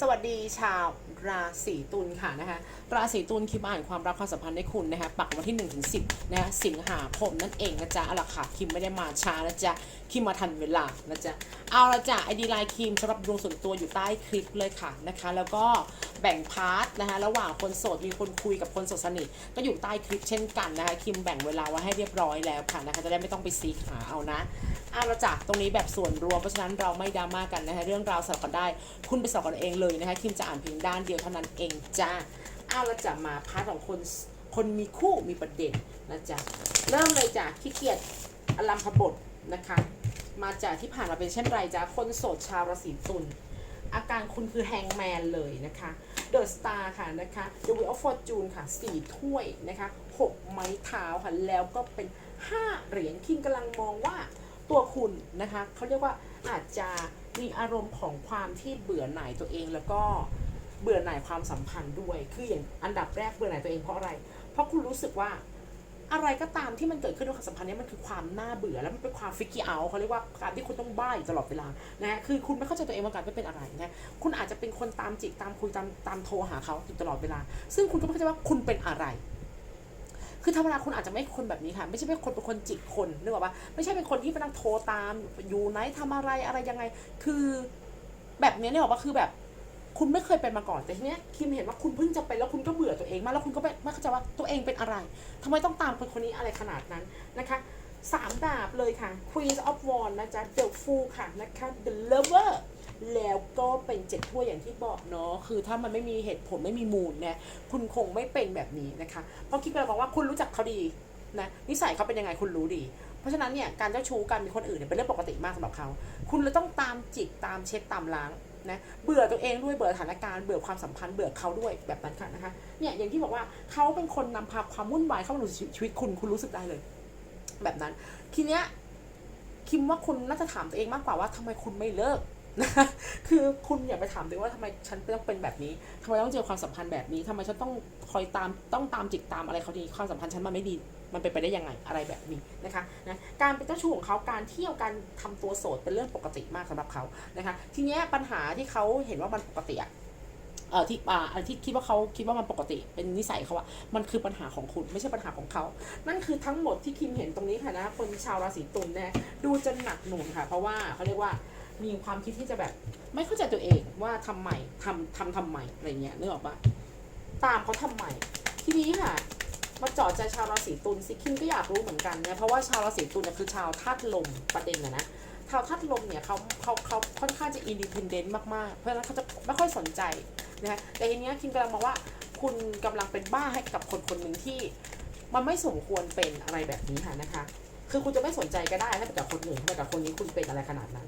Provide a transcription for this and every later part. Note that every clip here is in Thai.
สวัสดีชาวราศีตุลค่ะนะคะราศีตุลคิดมาอ่านความรักความสัมพันธ์ให้คุณนะคะปักวันที่1นถึงสินะคะสิงหาคมนั่นเองนะจ๊ะเอาล่ะค่ะคิมไม่ได้มาช้านะจ๊ะคิมมาทันเวลานะจ๊ะเอาละจ้ะไอดีไลน์คิมสำหรับดวงส่วนตัวอยู่ใต้คลิปเลยค่ะนะคะแล้วก็แบ่งพาร์ทนะคะระหว่างคนโสดมีคนคุยกับคนโสดสนิทก็อยู่ใต้คลิปเช่นกันนะคะคิมแบ่งเวลาไว้ให้เรียบร้อยแล้วค่ะนะคะจะได้ไม่ต้องไปซีหาเอานะ อาละจ้ะตรงนี้แบบส่วนรวมเพราะฉะนั้นเราไม่ดราม่ากันนะคะเรื่องราวสลับกันได้ คุณไปสอบกันเองเลยนะคะคิมจะอ่านเพียงด้านเดียวเท่านั้นเองจ้าเอาละจ้ะมาพาร์ทของคนคนมีคู่มีประเด็นนะจ๊ะเริ่มเลยจ้ะขี้เกียจอลัมพบทนะคะ มาจากที่ผ่านมาเป็นเช่นไรจ้ะคนโสดชาวราศีตุลอาการคุณคือแฮงแมนเลยนะคะเดอะสตาร์ค่ะนะคะ The Wheel of Fortune ค่ะสี่ถ้วยนะคะหกไม้เท้าค่ะ แล้วก็เป็นห้าเหรียญคิงกำลังมองว่า ตัวคุณนะคะเขาเรียกว่าอาจจะมีอารมณ์ของความที่เบื่อหน่ายตัวเองแล้วก็เบื่อหน่ายความสัมพันธ์ด้วย คืออย่างอันดับแรกเบื่อหน่ายตัวเองเพราะอะไร เพราะคุณรู้สึกว่าอะไรก็ตามที่มันเกิดขึ้นในความสัมพันธ์นี้มันคือความน่าเบื่อแล้วมันเป็นความฟิกกี้เอาเขาเรียกว่าการที่คุณต้องบ้าอยู่ตลอดเวลานะฮะคือคุณไม่เข้าใจตัวเองว่าการไม่เป็นอะไรนะคุณอาจจะเป็นคนตามจิกตามคุยตามตามโทรหาเขาอยู่ตลอดเวลา ซึ่งคุณก็ไม่เข้าใจว่าคุณเป็นอะไร คือธรรมดาคุณอาจจะไม่คนแบบนี้ค่ะ ไม่ใช่เป็นคนเป็นคนจิกคนนึกออกปะไม่ใช่เป็นคนที่ไปนั่งโทรตามอยู่ไหนทำอะไรอะไรยังไง คือแบบเนี้ยเนี่ยบอกว่าคือแบบ คุณไม่เคยเป็นมาก่อนแต่ทีเนี้ยคิมเห็นว่าคุณเพิ่งจะเป็นแล้วคุณก็เบื่อตัวเองมากแล้วคุณก็ไม่ไม่เข้าใจว่าตัวเองเป็นอะไรทำไมต้องตามคนคนนี้อะไรขนาดนั้นนะคะสามดาบเลยค่ะ Queen of Wands นะจ๊ะ The Fool ค่ะนะคะ The Lover แล้วก็เป็นเจ็ดถ้วอย่างที่บอกเนาะคือถ้ามันไม่มีเหตุผลไม่มีมูลเนี่ยคุณคงไม่เป็นแบบนี้นะคะ เพราะคิดไปแล้วบอกว่าคุณรู้จักเขาดีนะนิสัยเขาเป็นยังไงคุณรู้ดี เพราะฉะนั้นเนี่ยการเจ้าชู้การมีคนอื่นเนี่ยเป็นเรื่องปกติมากสำหรับเขา คุณเลยต้องตามจิกตามเช็ดตามล้างนะเบื่อตัวเองด้วยเบื่อสถานการณ์เบื่อความสัมพันธ์เบื่อเขาด้วยแบบนั้นค่ะนะคะเนี่ยอย่างที่บอกว่าเขาเป็นคนนำพาความวุ่นวายเข้ามาในชีวิตคุณคุณรู้สึกได้เลย แบบนั้น ทีเนี้ยคิมว่าคุณน่าจะถามตัวเองมากกว่าว่าทำไมคุณไม่เลิก นะคือคุณอย่าไปถามตัวเองว่าทำไมฉันต้องเป็นแบบนี้ทำไมต้องเจอความสัมพันธ์แบบนี้ทำไมฉันต้องคอยตามต้องตามจิกตามอะไรเขาดีความสัมพันธ์ฉันมันไม่ดีมันเป็นไปได้ยังไงอะไรแบบนี้นะคะนะการเป็นเจ้าชู้ของเขาการเที่ยวการทำตัวโสดเป็นเรื่องปกติมากสำหรับเขานะคะทีเนี้ยปัญหาที่เขาเห็นว่ามันปกติอะเออที่อ่าอันที่คิดว่าเขาคิดว่ามันปกติเป็นนิสัยเขาอะมันคือปัญหาของคุณไม่ใช่ปัญหาของเขา นั่นคือทั้งหมดที่คิมเห็นตรงนี้ค่ะนะคนชาวราศีตุลเนี่ยดูจะหนักหน่วงค่ะ เพราะว่าเขาเรียกว่า มีความคิดที่จะแบบ ไม่เข้าใจตัวเองว่าทำไมทำทำทำไมอะไรเงี้ยนึกออกปะตามเขาทำไมทีนี้ค่ะมาเจาะใจชาวราศีตุลสิคิมก็อยากรู้เหมือนกันนะเพราะว่าชาวราศีตุลเนี่ยคือชาวธาตุลมประเด็นนะนะชาวธาตุลมเนี่ยเขาเขาเขาค่อนข้างจะอินดิพ n เดนต์มากๆ เพราะฉะนั้นเขาจะไม่ค่อยสนใจนะคะแต่ทีเนี้ยคิมกำลังมองว่าคุณกำลังเป็นบ้าให้กับคนคนหนึ่งที่ มันไม่สมควรเป็นอะไรแบบนี้ค่ะนะคะ คือคุณจะไม่สนใจก็ได้ถ้าเป็นกับคนอื่นแต่กับคนนี้คุณเป็นอะไรขนาดนั้น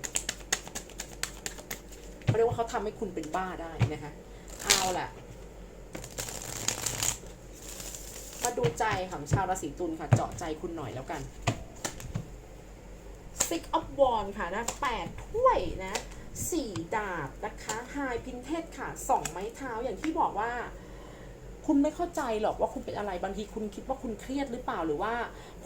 เรียกว่าเขาทำให้คุณเป็นบ้าได้นะคะเอาแหละมาดูใจของชาวราศีตุลค่ะเจาะใจคุณหน่อยแล้วกัน Six of Wands ค่ะนะแปดถ้วยนะสี่ดาบนะคะ High Pinted ค่ะสองไม้เท้าอย่างที่บอกว่า คุณไม่เข้าใจหรอกว่าคุณเป็นอะไรบางทีคุณคิดว่าคุณเครียดหรือเปล่าหรือว่า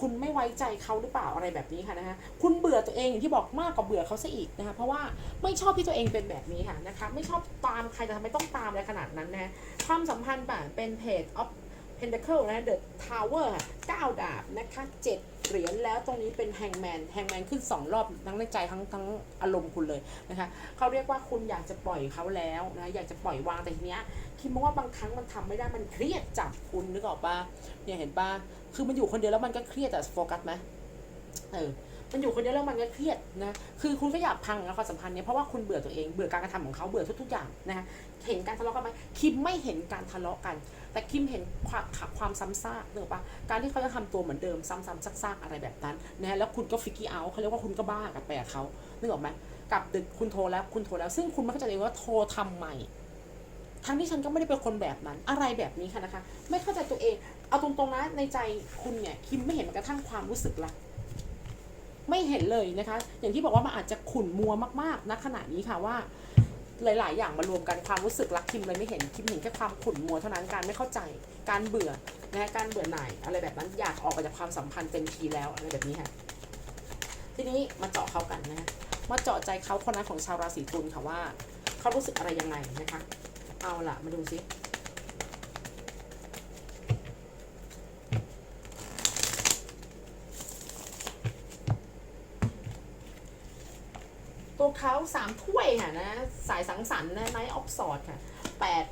คุณไม่ไว้ใจเขาหรือเปล่าอะไรแบบนี้ค่ะนะคะคุณเบื่อตัวเองอย่างที่บอกมากกว่าเบื่อเขาซะอีกนะคะเพราะว่าไม่ชอบที่ตัวเองเป็นแบบนี้ค่ะนะคะไม่ชอบตามใครแต่ทำไมต้องตามอะไรขนาดนั้นนะความสัมพันธ์แบบเป็นเพจ of Pentacle นะ The Tower ค่ะ9ดาบนะคะ7เหรียญแล้วตรงนี้เป็นแฮงแมนแฮงแมนขึ้น 2 รอบทั้งในใจทั้งทั้งอารมณ์คุณเลยนะคะเขาเรียกว่าคุณอยากจะปล่อยเขาแล้วนะอยากจะปล่อยวางแต่ทีเนี้ย คิดว่าบางครั้งมันทำไม่ได้มันเครียดจับคุณนึกออกปะเนี่ยเห็นปะคือมันอยู่คนเดียวแล้วมันก็เครียดแต่โฟกัสไหมเออมันอยู่คนเดียวแล้วมันก็เครียดนะ คือคุณก็อยากพังนะความสัมพันธ์เนี้ยเพราะว่าคุณเบื่อตัวเอง เบื่อการกระทำของเขา เบื่อทุกๆอย่างนะคะเห็นการทะเลาะกันไหมคิมไม่เห็นการทะเลาะกัน แต่คิมเห็นความความซ้ำซากเนอะปะการที่เขาจะทำตัวเหมือนเดิมซ้ำๆซากๆอะไรแบบนั้นนะแล้วคุณก็ฟิกกี้เอาเขาเรียกว่าคุณก็บ้ากันไปกับเขานึกออกไหมกับดึกคุณโทรแล้วคุณโทรแล้ว ซึ่งคุณไม่เข้าใจเองว่าโทรทำไม ทั้งที่ฉันก็ไม่ได้เป็นคนแบบนั้น อะไรแบบนี้ค่ะนะคะ ไม่เข้าใจตัวเอง เอาตรงๆนะในใจคุณเนี่ยคิมไม่เห็นแม้กระทั่งความรู้สึกละไม่เห็นเลยนะคะ อย่างที่บอกว่ามันอาจจะขุ่นมัวมากๆณขณะนี้ค่ะว่า หลาย ๆ อย่างมารวมกันความรู้สึกรักคิมเลยไม่เห็นคิมเห็นแค่ความขุ่นมัวเท่านั้นการไม่เข้าใจ การเบื่อนะการเบื่อหน่ายอะไรแบบนั้นอยากออกไปจากความสัมพันธ์เต็มทีแล้วอะไรแบบนี้ค่ะทีนี้มาเจาะเขากันนะมาเจาะใจเขาคนนั้นของชาวราศีตุลค่ะว่าเขารู้สึกอะไรยังไงนะคะ เอาล่ะ มาดูซิตัวเขาสามถ้วยค่ะนะ สายสังสรรค์นะไนท์ออฟสอดค่ะแปด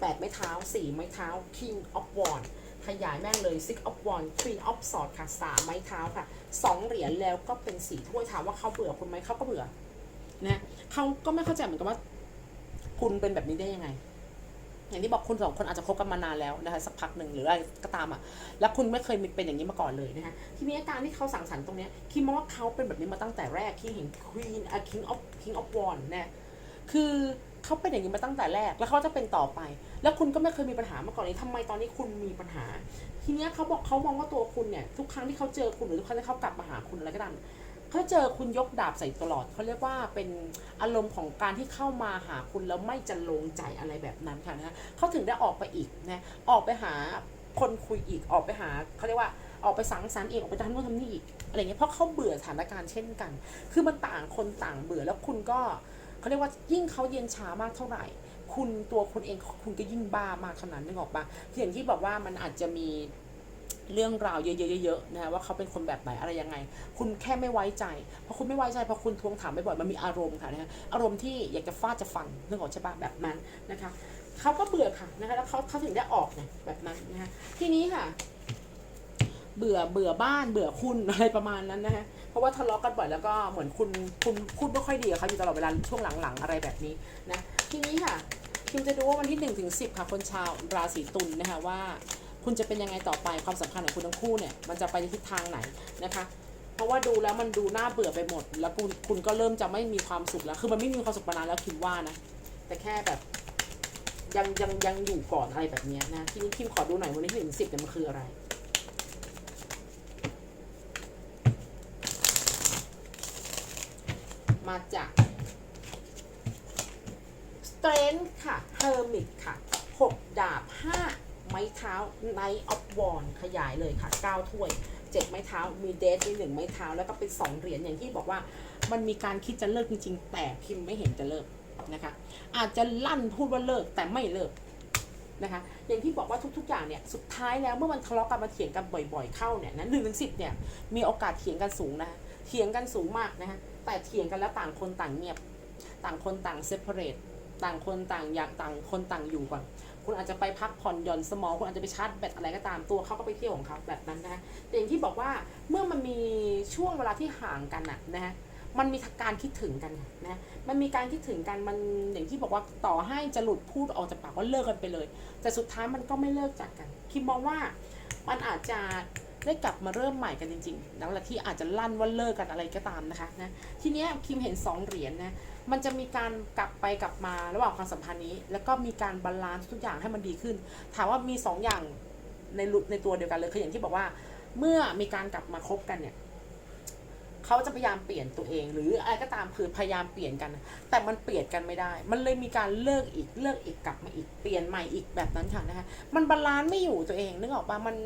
แปดไม้เท้าสี่ไม้เท้า King of w a n d ขยายแม่งเลย Six of w a n d Queen of s w o r d ค่ะสามไม้เท้าค่ะสองเหรียญแล้วก็เป็นสี่ถ้วยถามว่าเขาเบื่อคุณไหมเขาก็เบื่อนะเขาก็ไม่เข้าใจเหมือนกันว่า คุณเป็นแบบนี้ได้ยังไง อย่างที่บอกคุณสองคนอาจจะคบกันมานานแล้วนะคะสักพักหนึ่งหรืออะไรก็ตามอะ แล้วคุณไม่เคยมีเป็นอย่างนี้มาก่อนเลยนะคะทีนี้อาการที่เขาสั่งสรรค์ตรงนี้คิดมาว่าเขาเป็นแบบนี้มาตั้งแต่แรกที่เห็น Queen อะ King of King of w a n d เนี่ยคือเขาเป็นอย่างนี้มาตั้งแต่แรก แล้วเขาจะเป็นต่อไป แล้วคุณก็ไม่เคยมีปัญหามาก่อนนี้ทำไมตอนนี้คุณมีปัญหา ทีเนี้ยเขาบอกเขามองว่าตัวคุณเนี่ย ทุกครั้งที่เขาเจอคุณหรือทุกครั้งที่เขากลับมาหาคุณอะไรก็ตาม เขาเจอคุณยกดาบใส่ตลอดเขาเรียกว่าเป็นอารมณ์ของการที่เข้ามาหาคุณแล้วไม่จะลงใจอะไรแบบนั้นค่ะนะเขาถึงได้ออกไปอีกนะออกไปหาคนคุยอีกออกไปหาเขาเรียกว่าออกไปสังสรรค์อีกออกไปทำนู่นทำนี่อีกอะไรเงี้ยเพราะเขาเบื่อสถานการณ์เช่นกัน คือมันต่างคนต่างเบื่อแล้วคุณก็เขาเรียกว่ายิ่งเขาเย็นช้ามากเท่าไหร่คุณตัวคุณเองคุณก็ยิ่งบ้ามากเท่านั้นนึกออกปะอย่างที่บอกว่ามันอาจจะมี เรื่องราวเยอะๆๆนะว่าเขาเป็นคนแบบไหนอะไรยังไง คุณแค่ไม่ไว้ใจพอคุณไม่ไว้ใจพอคุณทวงถามบ่อยๆมันมีอารมณ์ค่ะนะฮะอารมณ์ที่อยากจะฟาดจะฟันนึกองขอกใช่ปะแบบนั้นนะคะเขาก็เบื่อค่ะนะคะแล้วเขาเขาถึงได้ออกเนี่ยแบบนั้นนะคะทีนี้ค่ะ เบื่อเบื่อบ้านเบื่อคุณอะไรประมาณนั้นนะฮะเพราะว่าทะเลาะกันบ่อยแล้วก็เหมือนคุณคุณพูดไม่ค่อยดีกับเขาอยู่ตลอดเวลาช่วงหลังๆอะไรแบบนี้นะทีนี้ค่ะคิมจะดูว่าวันที่1นถึงสิค่ะคนชาวราศีตุลนะคะว่า คุณจะเป็นยังไงต่อไปความสัมพันธ์ของคุณทั้งคู่เนี่ยมันจะไปในทิศทางไหนนะคะ เพราะว่าดูแล้วมันดูน่าเบื่อไปหมด แล้วคุณคุณก็เริ่มจะไม่มีความสุขแล้ว คือมันไม่มีความสุขมานานแล้วคิมว่านะ แต่แค่แบบ ยังยังยังอยู่ก่อนอะไรแบบนี้นะทีนี้คิมขอดูหน่อยวันที่หนึ่งสิบเนี่ยมันคืออะไรมาจาก Strength ค่ะ Hermit ค่ะ 6 ดาบ 5 ไม้เท้า Knight of w a n ขยายเลยค่ะ9ถ้วย 7 ไม้เท้ามีเดทมี1ไม้เท้าแล้วก็เป็น 2 เหรียญอย่างที่บอกว่ามันมีการคิดจะเลิกจริงๆ แต่พิมพ์ไม่เห็นจะเลิกนะคะ อาจจะลั่นพูดว่าเลิกแต่ไม่เลิกนะคะ อย่างที่บอกว่าทุกๆ อย่างเนี่ยสุดท้ายแล้วเมื่อมันทะเลาะกันมาเถียงกันบ่อย ๆ เข้าเนี่ยนะหนึ่งถึงสิบเนี่ยมีโอกาสเถียงกันสูงนะเถียงกันสูงมากนะคะแต่เถียงกันแล้วต่างคนต่างเงียบ ต่างคนต่างเซ p เ r เรตต่างคนต่างอยากต่างคนต่างอยู่ก่อน คุณอาจจะไปพักผ่อนหย่อนสมองคุณอาจจะไปชาร์จแบตอะไรก็ตามตัวเขาก็ไปเที่ยวของเขาแบบนั้นนะคะแต่อย่างที่บอกว่าเมื่อมันมีช่วงเวลาที่ห่างกันนะนะฮะมันมีการคิดถึงกันนะมันมีการคิดถึงกันมันอย่างที่บอกว่าต่อให้จะหลุดพูดออกจากปากว่าเลิกกันไปเลย แต่สุดท้ายมันก็ไม่เลิกจากกัน คิมมองว่ามันอาจจะได้กลับมาเริ่มใหม่กันจริงๆแล้วแหละที่อาจจะลั่นว่าเลิกกันอะไรก็ตามนะคะนะทีเนี้ยคิมเห็นสองเหรียญนะ มันจะมีการกลับไปกลับมาระหว่างความสัมพันธ์นี้ แล้วก็มีการบาลานซ์ทุกอย่างให้มันดีขึ้น ถามว่ามีสองอย่างในลุในตัวเดียวกันเลยคืออย่างที่บอกว่า เมื่อมีการกลับมาคบกันเนี่ยเขาจะพยายามเปลี่ยนตัวเอง หรืออะไรก็ตามคือพยายามเปลี่ยนกัน แต่มันเปลี่ยนกันไม่ได้ มันเลยมีการเลิกอีกเลิกอีกกลับมาอีกเปลี่ยนใหม่อีกแบบนั้นค่ะนะคะมันบาลานซ์ไม่อยู่ตัวเองนึกออกปะมัน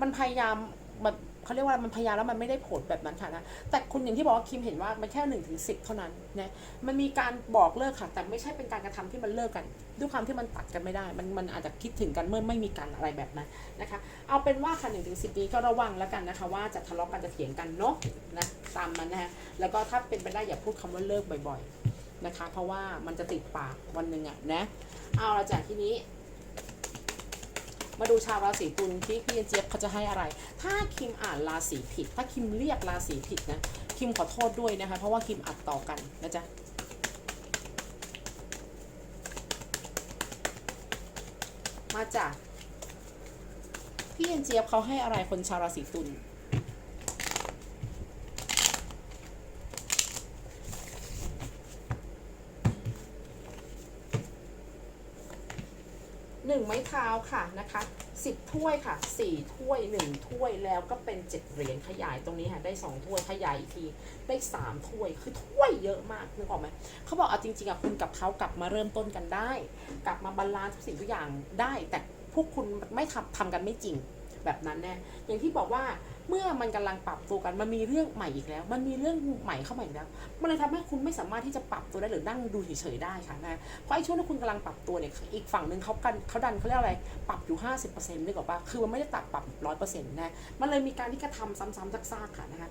มันพยายามมัน เขาเรียกว่ามันพยายามแล้วมันไม่ได้ผลแบบนั้นค่ะนะแต่คุณอย่างที่บอกว่าคิมเห็นว่ามันแค่หนึ่งถึงสิบเท่านั้นนะมันมีการบอกเลิกค่ะ แต่ไม่ใช่เป็นการกระทำที่มันเลิกกัน ด้วยความที่มันตัดกันไม่ได้ มันมันอาจจะคิดถึงกันเมื่อไม่มีการอะไรแบบนั้นนะคะ เอาเป็นว่าค่ะหนึ่งถึงสิบนี้ก็ระวังแล้วกันนะคะ ว่าจะทะเลาะกันจะเถียงกันเนาะนะตามมันนะฮะแล้วก็ถ้าเป็นไปได้อย่าพูดคำว่าเลิกบ่อย ๆนะคะ เพราะว่ามันจะติดปากวันหนึ่งอะนะเอาละจากที่นี้ มาดูชาวราศีตุลที่พี่เจี๊ยบเขาจะให้อะไร ถ้าคิมอ่านราศีผิด ถ้าคิมเรียกราศีผิดนะ คิมขอโทษด้วยนะคะ เพราะว่าคิมอัดต่อกันนะจ๊ะมาจากพี่เอ็นเจี๊ยบเขาให้อะไรคนชาวราศีตุล หนึ่งไม้เท้าค่ะนะคะสิบถ้วยค่ะสี่ถ้วยหนึ่งถ้วยแล้วก็เป็นเจ็ดเหรียญขยายตรงนี้ค่ะได้สองถ้วยขยายอีกทีได้สามถ้วยคือถ้วยเยอะมากนึกออกไหมเขาบอกเอาจริงๆอะคุณกับเขากลับมาเริ่มต้นกันได้ กลับมาบาลานซ์ทุกสิ่งทุกอย่างได้ แต่พวกคุณไม่ทำทำกันไม่จริง แบบนั้นแน่อย่างที่บอกว่าเมื่อมันกำลังปรับตัวกัน มันมีเรื่องใหม่อีกแล้ว มันมีเรื่องใหม่เข้ามาอีกแล้ว มันเลยทำให้คุณไม่สามารถที่จะปรับตัวได้หรือนั่งดูเฉยๆได้ค่ะนะเพราะไอ้ช่วงที่คุณกำลังปรับตัวเนี่ยอีกฝั่งหนึ่งเขากันเขาดันเขาเรียกอะไรปรับอยู่ 50%นึกออกว่าคือมันไม่ได้ตัดปรับร้อยเปอร์เซ็นต์นะมันเลยมีการที่กระทำซ้ำๆซากๆค่ะนะคะ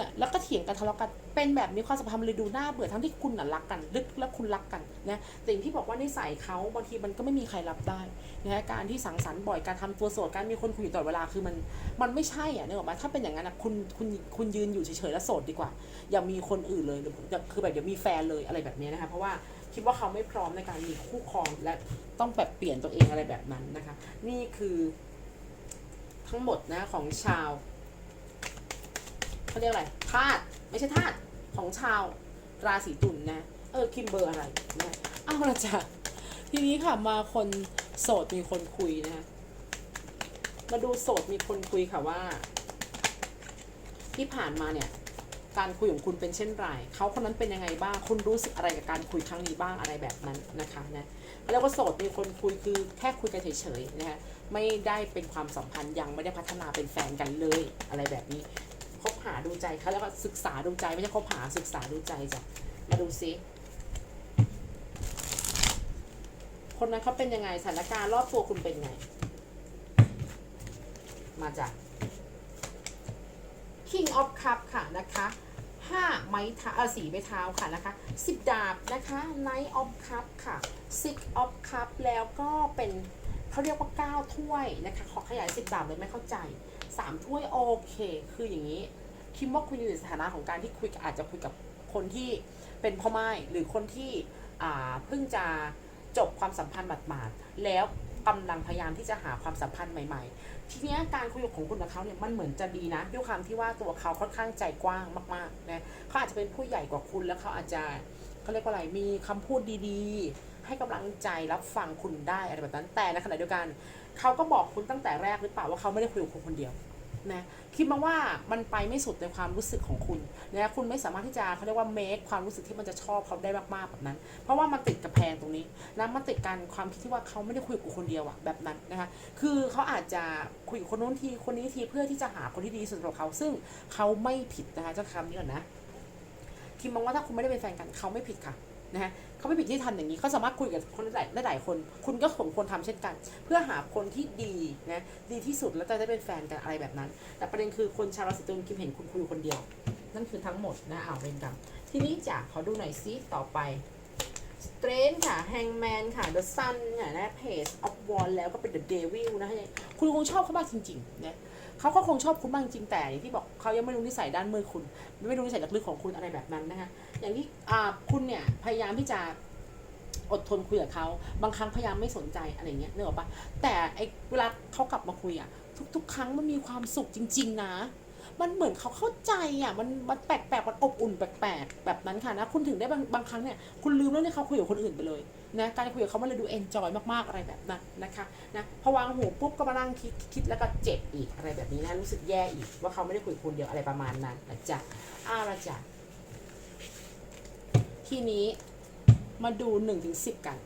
นะแล้วก็เถียงกันทะเลาะกันเป็นแบบนี้ความสัมพันธ์เลยดูน่าเบื่อทั้งที่คุณน่ะรักกันลึกแล้วคุณรักกันนะแต่อย่างที่บอกว่านิสัยเขาบางทีมันก็ไม่มีใครรับได้นะการที่สังสรรค์บ่อยการทำตัวโสดการมีคนคุยอยู่ตลอดเวลาคือมันมันไม่ใช่อะนึกออกไหมถ้าเป็นอย่างนั้นนะคุณคุณคุณยืนอยู่เฉยๆแล้วโสดดีกว่า อย่ามีคนอื่นเลยหรืออย่าคือแบบอย่ามีแฟนเลยอะไรแบบนี้นะคะเพราะว่าคิดว่าเขาไม่พร้อมในการมีคู่ครองและต้องแบบเปลี่ยนตัวเองอะไรแบบนั้นนะคะ นี่คือทั้งหมดนะของชาว เขาเรียกอะไรธาตุไม่ใช่ธาตุของชาวราศีตุลนะเออคิมเบอร์อะไรนะเอาละจ้ะทีนี้ค่ะมาคนโสดมีคนคุยนะมาดูโสดมีคนคุยค่ะว่า ที่ผ่านมาเนี่ยการคุยของคุณเป็นเช่นไร เขาคนนั้นเป็นยังไงบ้าง คุณรู้สึกอะไรกับการคุยครั้งนี้บ้างอะไรแบบนั้นนะคะนะ แล้วก็โสดมีคนคุยคือแค่คุยกันเฉยๆนะคะ ไม่ได้เป็นความสัมพันธ์ยังไม่ได้พัฒนาเป็นแฟนกันเลยอะไรแบบนี้าดูใจเขาแล้วก็ศึกษาดูใจไม่ใช่คบหาศึกษาดูใจจ้ะมาดูซิคนนั้นเขาเป็นยังไงสถานการณ์รอบตัวคุณเป็นไง มาจาก King of Cup ค่ะนะคะห้าไม้เท้าสีไม้เท้าค่ะนะคะสิบดาบนะคะ Knight of Cup ค่ะ Six of Cup แล้วก็เป็นเขาเรียกว่าเก้าถ้วยนะคะ ขอขยายสิบดาบเลยไม่เข้าใจสามถ้วยโอเค คืออย่างนี้ คิดว่าคุณอยู่ในสถานะของการที่คุยกับอาจจะคุยกับคนที่เป็นพ่อไม้หรือคนที่เพิ่งจะจบความสัมพันธ์หมาดๆแล้วกำลังพยายามที่จะหาความสัมพันธ์ใหม่ๆ ทีนี้การคุยของคุณกับเขาเนี่ยมันเหมือนจะดีนะด้วยความที่ว่าตัวเขาค่อนข้างใจกว้างมากๆนะเขาอาจจะเป็นผู้ใหญ่กว่าคุณแล้วเขาอาจจะเขาเรียกว่าอะไรมีคำพูดดีๆ ให้กำลังใจรับฟังคุณได้อะไรแบบนั้นแต่ในขณะเดียวกัน เขาก็บอกคุณตั้งแต่แรกหรือเปล่าว่าเขาไม่ได้คุยกับคุณคนเดียว นะคิดมาว่ามันไปไม่สุดในความรู้สึกของคุณนะคุณไม่สามารถที่จะเขาเรียกว่า make ความรู้สึกที่มันจะชอบเขาได้มากๆแบบนั้น เพราะว่ามันติดกับแพงตรงนี้นะมันติดกันความคิดที่ว่าเขาไม่ได้คุยกับคนเดียวอะแบบนั้นนะคะคือเขาอาจจะคุยกับคนโน้นทีคนนี้ทีเพื่อที่จะหาคนที่ดีสุดสำหรับเขา ซึ่งเขาไม่ผิดนะคะจะคำนี้ก่อนนะคิดมองว่าถ้าคุณไม่ได้เป็นแฟนกันเขาไม่ผิดค่ะ นะฮะเขาไม่ผิดที่ทำอย่างนี้เขาสามารถคุยกับคนได้หลายได้หลายคน คุณก็สมควรทำเช่นกัน เพื่อหาคนที่ดีนะดีที่สุดแล้วจะได้เป็นแฟนกันอะไรแบบนั้น แต่ประเด็นคือคนชาวราศีตุลคิมเห็นคุณคุยคนเดียว นั่นคือทั้งหมดนะอ่าวเวรกรรมทีนี้จากขอดูหน่อยซิต่อไปสเตรนค่ะแฮงแมนค่ะ The Sun เนี่ยนะเพจออฟวอลแล้วก็เป็น The Devil นะฮะคุณคงชอบเขามากจริงๆนะเขาก็คงชอบคุณมากจริงแต่อย่างที่บอก เขายังไม่รู้นิสัยด้านมือคุณ ไม่รู้นิสัยลึกๆของคุณอะไรแบบนั้นนะคะอย่างที่อ่าคุณเนี่ยพยายามที่จะอดทนคุยกับเขาบางครั้งพยายามไม่สนใจอะไรเงี้ยเนออกปะแต่ไอเวลาเขากลับมาคุยอะทุก ๆ ครั้งมันมีความสุขจริง ๆ นะ มันเหมือนเขาเข้าใจอะมันมันแปลกๆมันอบอุ่นแปลกๆแบบนั้นค่ะนะคุณถึงได้บางบางครั้งเนี่ยคุณลืมแล้วเนี่ยเขาคุยกับคนอื่นไปเลย นะการคุยกับเขามันเลยดูเอนจอยมากๆอะไรแบบนั้นนะคะนะพอวางหูปุ๊บก็มานั่งคิดคิดแล้วก็เจ็บอีกอะไรแบบนี้นะรู้สึกแย่อีกว่าเขาไม่ได้คุยคนเดียวอะไรประมาณนั้นนะจ๊ะอ้าวละจ้ะทีนี้มาดู1นถึงสิกัน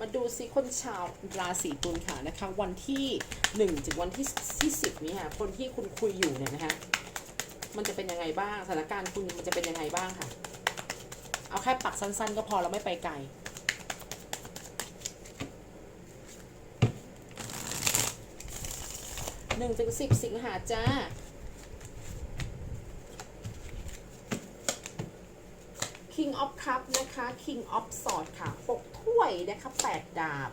มาดูซิคนชาวราศีตุลค่ะนะคะ วันที่1ถึงวันที่ที่10นี้ค่ะคนที่คุณคุยอยู่เนี่ยนะคะ มันจะเป็นยังไงบ้างสถานการณ์คุณมันจะเป็นยังไงบ้างค่ะ เอาแค่ปักสั้น ๆ ก็พอเราไม่ไปไกลหนึ่งถึงสิบสิงหาจ้า King of Cup นะคะ King of Swords ค่ะ6ถ้วยนะคะ8ดดาบ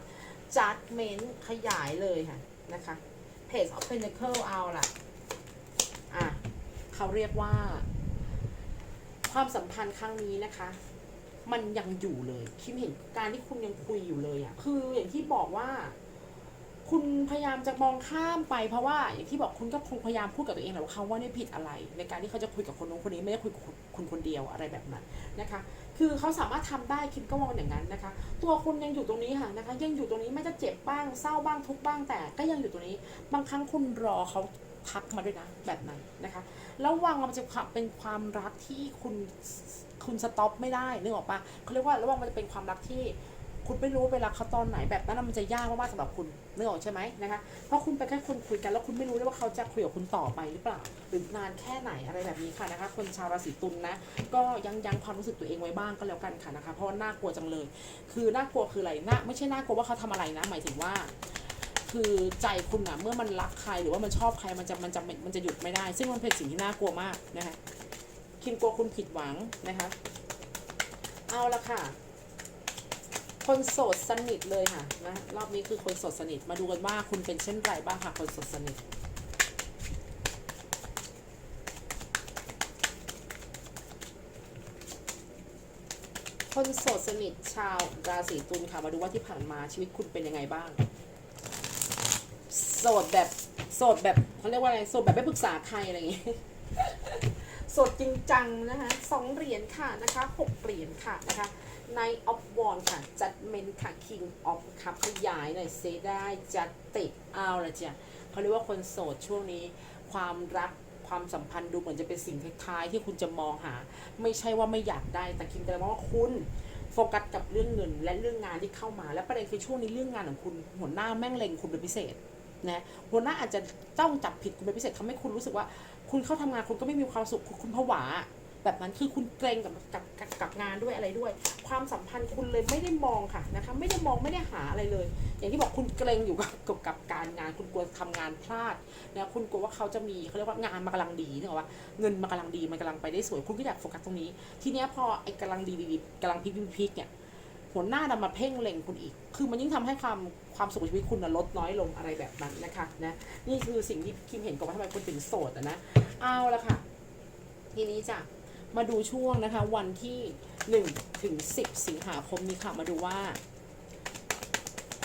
Judgment ขยายเลยค่ะ นะคะ Page of Pentacle เอาล่ะ เขาเรียกว่า ความสัมพันธ์ครั้งนี้นะคะ มันยังอยู่เลย คิมเห็นการที่คุณยังคุยอยู่เลยอะ่ะคืออย่างที่บอกว่า คุณพยายามจะมองข้ามไปเพราะว่า อย่างที่บอกคุณก็คงพยายามพูดกับตัวเองแหละว่าเขาว่าไม่ผิดอะไร ในการที่เขาจะคุยกับคนนู้นคนนี้ไม่ได้คุยกับคุณคนเดียวอะไรแบบนั้นนะคะ คือเขาสามารถทำได้คิมก็มองอย่างนั้นนะคะ ตัวคุณยังอยู่ตรงนี้ค่ะนะคะ ยังอยู่ตรงนี้ไม่จะเจ็บบ้างเศร้าบ้างทุกบ้างแต่ก็ยังอยู่ตรงนี้ บางครั้งคุณรอเขาทักมาด้วยนะแบบนั้นนะคะ แล้ววังมันจะเป็นความรักที่คุณคุณสต็อปไม่ได้นึกออกปะเขาเรียกว่าระวังมันจะเป็นความรักที่คุณไม่รู้เวลาเขาตอนไหนแบบนั้นมันจะยากมากๆสำหรับคุณนึกออกใช่ไหมนะคะเพราะคุณไปนแค่คนคุยกันแล้วคุณไม่รู้ด้วยว่าเขาจะคุยกับคุณต่อไปหรือเปล่าหรือนานแค่ไหนอะไรแบบนี้ค่ะนะคะ คนชาวราศีตุลนะ ก็ยังยังความรู้สึกตัวเองไว้บ้างก็แล้วกันค่ะนะคะ เพราะว่าน่ากลัวจังเลย คือน่ากลัวคืออะไรน่าไม่ใช่น่ากลัวว่าเขาทำอะไรนะ หมายถึงว่า คือใจคุณอะเมื่อมันรักใครหรือว่ามันชอบใครมันจะมันจะมันจะหยุดไม่ได้ ซึ่งมันเป็นสิ่งที่น่ากลัวมากนะคะคิมกลัวคุณผิดหวังนะคะเอาละค่ะ คนโสดสนิทเลยค่ะนะรอบนี้คือคนโสดสนิทมาดูกันว่าคุณเป็นเช่นไรบ้างค่ะคนโสดสนิทคนโสดสนิทชาวราศีตุลค่ะ มาดูว่าที่ผ่านมาชีวิตคุณเป็นยังไงบ้าง โสดแบบโสดแบบเขาเรียกว่าอะไรโสดแบบไม่ปรึกษาใครอะไรอย่างงี้โสดจริงจังนะคะสองเหรียญค่ะนะคะหกเหรียญค่ะนะคะในออฟวอนค่ะจัดเมนค่ะ King of คับขยายหน่อยเซได้จัดติดเอาละจ้ะเขาเรียกว่าคนโสดช่วงนี้ความรักความสัมพันธ์ดูเหมือนจะเป็นสิ่งท้ายๆที่คุณจะมองหา ไม่ใช่ว่าไม่อยากได้แต่คิมจะมองว่าคุณโฟกัสกับเรื่องเงินและเรื่องงานที่เข้ามา และประเด็นคือช่วงนี้เรื่องงานของคุณหัวหน้าแม่งเล็งคุณเป็นพิเศษ นะหัวหน้าอาจจะต้องจับผิดคุณเป็นพิเศษทำให้คุณรู้สึกว่า คุณเข้าทำงานคุณก็ไม่มีความสุขคุณคุณผวาแบบนั้นคือคุณเกรงกับกับกับกับงานด้วยอะไรด้วย ความสัมพันธ์คุณเลยไม่ได้มองค่ะนะคะไม่ได้มองไม่ได้หาอะไรเลย อย่างที่บอกคุณเกรงอยู่กับกับกับการงาน คุณกลัวทำงานพลาดนะคุณกลัวว่าเขาจะมีเขาเรียกว่างานมากำลังดีนึกออกว่าเงินมากำลังดีมันกำลังไปได้สวย คุณก็อยากโฟกัสตรงนี้ ทีเนี้ยพอไอ้กำลังดีดีกำลังพลิกพลิกเนี่ย หัวหน้าดันมาเพ่งเล็งคุณอีก คือมันยิ่งทำให้ความความสุขชีวิตคุณลดน้อยลงอะไรแบบนั้นนะคะนะนี่คือสิ่งที่คิมเห็นก่อนว่าทำไมคุณถึงโสดนะเอาละค่ะ ทีนี้จ้ะมาดูช่วงนะคะ วันที่1ถึง10สิงหาคมนี้ค่ะมาดูว่า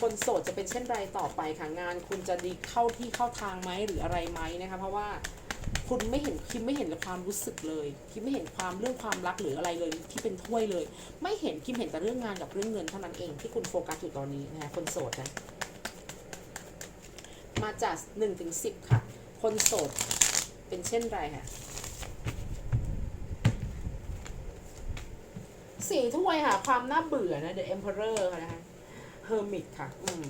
คนโสดจะเป็นเช่นไรต่อไปค่ะงาน คุณจะดีเข้าที่เข้าทางไหมหรืออะไรไหมนะคะ เพราะว่า คุณไม่เห็นคิมไม่เห็นความรู้สึกเลย คิมไม่เห็นความเรื่องความรักหรืออะไรเลยที่เป็นถ้วยเลย ไม่เห็นคิมเห็นแต่เรื่องงานกับเรื่องเงินเท่านั้นเองที่คุณโฟกัสอยู่ตอนนี้นะคะคนโสดนะ มาจาก1ถึง10ค่ะ คนโสดเป็นเช่นไรค่ะสี่ถ้วยค่ะ ความน่าเบื่อนะ The Emperor ค่ะนะคะ Hermit ค่ะ อืม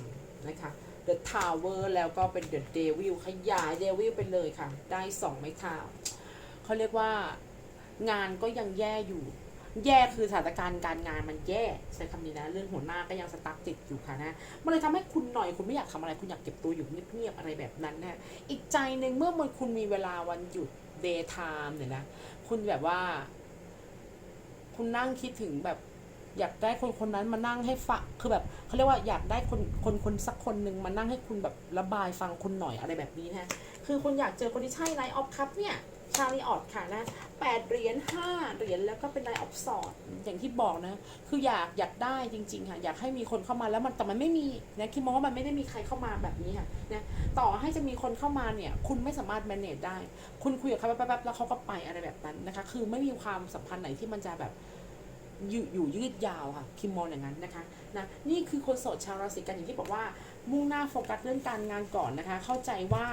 นะคะ The Tower แล้วก็เป็น The Devil ขยาย Devil ไปเลยค่ะ ได้สองไม้เท้าเขาเรียกว่างานก็ยังแย่อยู่ แย่คือสถานการณ์การงานมันแย่ใช้คำนี้นะ เรื่องหัวหน้าก็ยังสตั๊กติดอยู่ค่ะนะมันเลยทำให้คุณหน่อยคุณไม่อยากทำอะไร คุณอยากเก็บตัวอยู่เงียบๆอะไรแบบนั้นนะอีกใจหนึ่งเมื่อมันคุณมีเวลาวันหยุด daytime เนี่ยนะคุณแบบว่า คุณนั่งคิดถึงแบบอยากได้คนคนนั้นมานั่งให้ฟังคือแบบ เขาเรียกว่าอยากได้คนคนคนสักคนหนึ่งมานั่งให้คุณแบบระบายฟังคุณหน่อยอะไรแบบนี้นะคือคุณอยากเจอคนที่ใช่ไลน์ออฟคัพเนี่ยชาลีออดค่ะนะแปดเหรียญห้าเหรียญแล้วก็เป็นไลน์ออฟสอดอย่างที่บอกนะ คืออยากอยากได้จริง ๆ ค่ะ อยากให้มีคนเข้ามาแล้วมันแต่มันไม่มีนะคิดมองว่ามันไม่ได้มีใครเข้ามาแบบนี้ค่ะนะต่อให้จะมีคนเข้ามาเนี่ย คุณไม่สามารถ manage ได้ คุณคุยกับเขาแป๊บๆแล้วเขาก็ไปอะไรแบบนั้นนะคะ คือไม่มีความสัมพันธ์ไหนที่มันจะแบบ อยู่อยู่ยืดยาวค่ะคิมมองอย่างนั้นนะคะนะนี่คือคนโสดชาวราศีกันอย่างที่บอกว่า มุ่งหน้าโฟกัสเรื่องการงานก่อนนะคะ เข้าใจว่า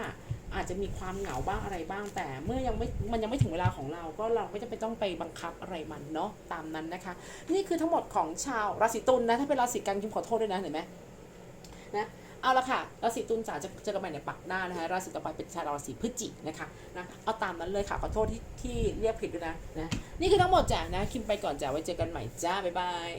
อาจจะมีความเหงาบ้างอะไรบ้าง แต่เมื่อยังไม่มันยังไม่ถึงเวลาของเราก็เราไม่จำเป็นต้องไปบังคับอะไรมันเนาะตามนั้นนะคะ นี่คือทั้งหมดของชาวราศีตุลนะถ้าเป็นราศีกันคิมขอโทษด้วยนะเห็นไหมนะ เอาละค่ะราศีตุลจ๋าจะเจอกันใหม่ในปักหน้านะคะราศีต่อไปเป็นชาวราศีพฤศจิกนะคะนะเอาตามนั้นเลยค่ะขอโทษที่ที่เรียกผิดด้วยนะนะนี่คือทั้งหมดจ้ะนะคิมไปก่อนจ้ะไว้เจอกันใหม่จ้าบ๊ายบาย